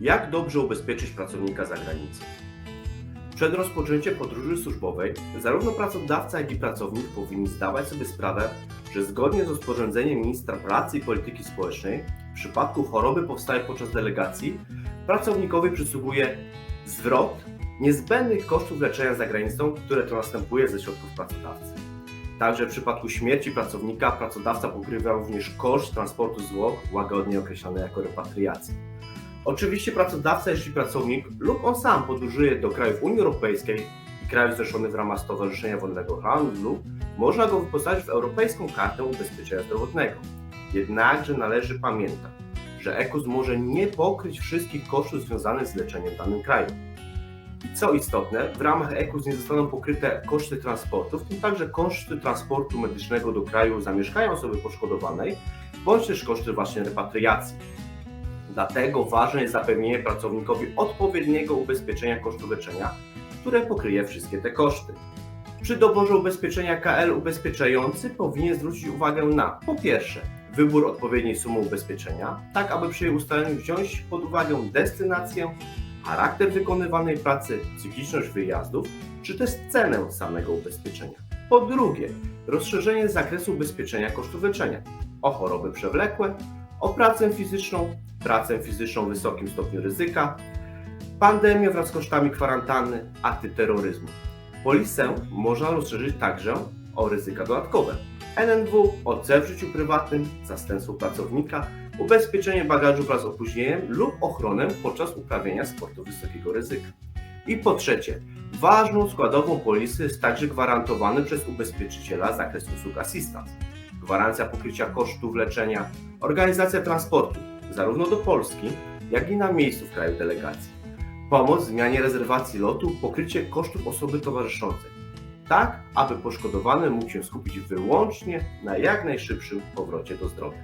Jak dobrze ubezpieczyć pracownika za granicą? Przed rozpoczęciem podróży służbowej zarówno pracodawca, jak i pracownik powinni zdawać sobie sprawę, że zgodnie z rozporządzeniem ministra pracy i polityki społecznej w przypadku choroby powstałej podczas delegacji pracownikowi przysługuje zwrot niezbędnych kosztów leczenia za granicą, które to następuje ze środków pracodawcy. Także w przypadku śmierci pracownika pracodawca pokrywa również koszt transportu zwłok, łagodnie określany jako repatriacja. Oczywiście pracodawca, jeśli pracownik lub on sam podróżuje do krajów Unii Europejskiej i krajów zrzeszonych w ramach Stowarzyszenia Wolnego Handlu, można go wyposażyć w Europejską Kartę Ubezpieczenia Zdrowotnego. Jednakże należy pamiętać, że EKUS może nie pokryć wszystkich kosztów związanych z leczeniem w danym kraju. I co istotne, w ramach EKUS nie zostaną pokryte koszty transportu, w tym także koszty transportu medycznego do kraju zamieszkania osoby poszkodowanej, bądź też koszty właśnie repatriacji. Dlatego ważne jest zapewnienie pracownikowi odpowiedniego ubezpieczenia kosztu leczenia, które pokryje wszystkie te koszty. Przy doborze ubezpieczenia KL ubezpieczający powinien zwrócić uwagę na po pierwsze wybór odpowiedniej sumy ubezpieczenia, tak aby przy jej ustaleniu wziąć pod uwagę destynację, charakter wykonywanej pracy, cykliczność wyjazdów, czy też cenę samego ubezpieczenia. Po drugie, rozszerzenie zakresu ubezpieczenia kosztów leczenia o choroby przewlekłe, o pracę fizyczną, pracę fizyczną w wysokim stopniu ryzyka, pandemię wraz z kosztami kwarantanny, akty terroryzmu. Polisę można rozszerzyć także o ryzyka dodatkowe. NNW, OC w życiu prywatnym, zastępstwo pracownika, ubezpieczenie bagażu wraz z opóźnieniem lub ochronę podczas uprawiania sportu wysokiego ryzyka. I po trzecie, ważną składową polisy jest także gwarantowany przez ubezpieczyciela zakres usług assistance. Gwarancja pokrycia kosztów leczenia, organizacja transportu, zarówno do Polski, jak i na miejscu w kraju delegacji. Pomoc w zmianie rezerwacji lotu, pokrycie kosztów osoby towarzyszącej. Tak, aby poszkodowany mógł się skupić wyłącznie na jak najszybszym powrocie do zdrowia.